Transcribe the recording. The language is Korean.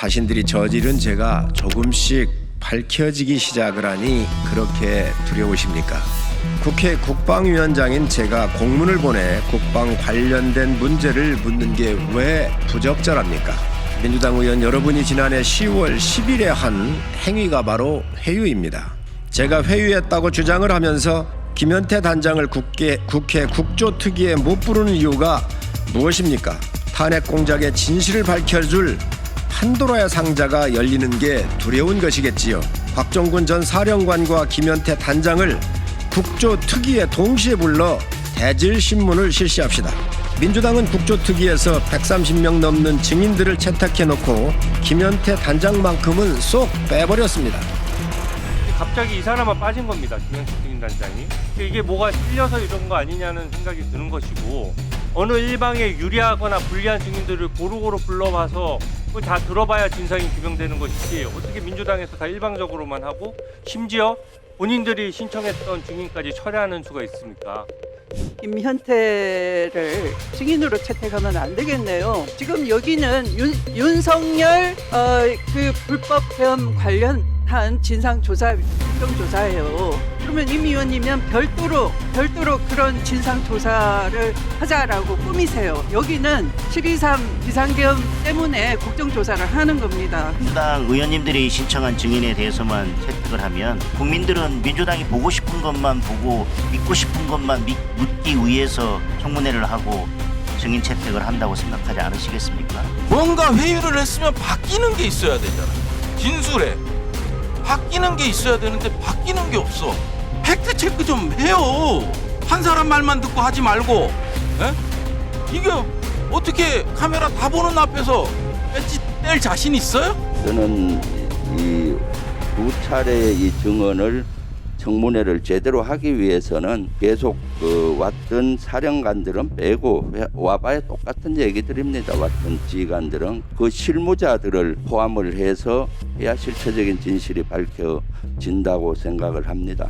자신들이 저지른 죄가 조금씩 밝혀지기 시작을 하니 그렇게 두려우십니까? 국회 국방위원장인 제가 공문을 보내 국방 관련된 문제를 묻는 게 왜 부적절합니까? 민주당 의원 여러분이 지난해 10월 10일에 한 행위가 바로 회유입니다. 제가 회유했다고 주장을 하면서 김현태 단장을 국회, 국회 국조특위에 못 부르는 이유가 무엇입니까? 탄핵 공작의 진실을 밝혀줄 판도라의 상자가 열리는 게 두려운 것이겠지요. 곽정군 전 사령관과 김현태 단장을 국조특위에 동시에 불러 대질 신문을 실시합시다. 민주당은 국조특위에서 130명 넘는 증인들을 채택해 놓고 김현태 단장만큼은 쏙 빼버렸습니다. 갑자기 이 사람만 빠진 겁니다. 김현수 증인 단장이. 이게 뭐가 틀려서 이런 거 아니냐는 생각이 드는 것이고 어느 일방에 유리하거나 불리한 증인들을 고루고루 불러봐서 그거 다 들어봐야 진상이 규명되는 것이지 어떻게 민주당에서 다 일방적으로만 하고 심지어 본인들이 신청했던 증인까지 철회하는 수가 있습니까? 김현태를 증인으로 채택하면 안 되겠네요. 지금 여기는 윤, 윤석열 어, 그 불법 계엄 관련한 진상 조사 국정 조사예요. 그러면 임 의원이면 별도로 별도로 그런 진상 조사를 하자라고 꾸미세요. 여기는 7.23 비상계엄 때문에 국정 조사를 하는 겁니다. 민주당 의원님들이 신청한 증인에 대해서만 채택을 하면 국민들은 민주당이 보고 싶은 것만 보고 믿고 싶은 것만 믿, 묻기 위해서 청문회를 하고 증인 채택을 한다고 생각하지 않으시겠습니까? 뭔가 회유를 했으면 바뀌는 게 있어야 되잖아. 진술에 바뀌는 게 있어야 되는데 바뀌는 게 없어. 팩트 체크 좀 해요. 한 사람 말만 듣고 하지 말고. 에? 이게 어떻게 카메라 다 보는 앞에서 배지 뗄 자신 있어요? 저는 이 두 차례의 이 증언을 청문회를 제대로 하기 위해서는 계속 그 왔던 사령관들은 빼고 왜- 와봐야 똑같은 얘기들입니다. 왔던 지휘관들은 그 실무자들을 포함을 해서 해야 실체적인 진실이 밝혀진다고 생각을 합니다.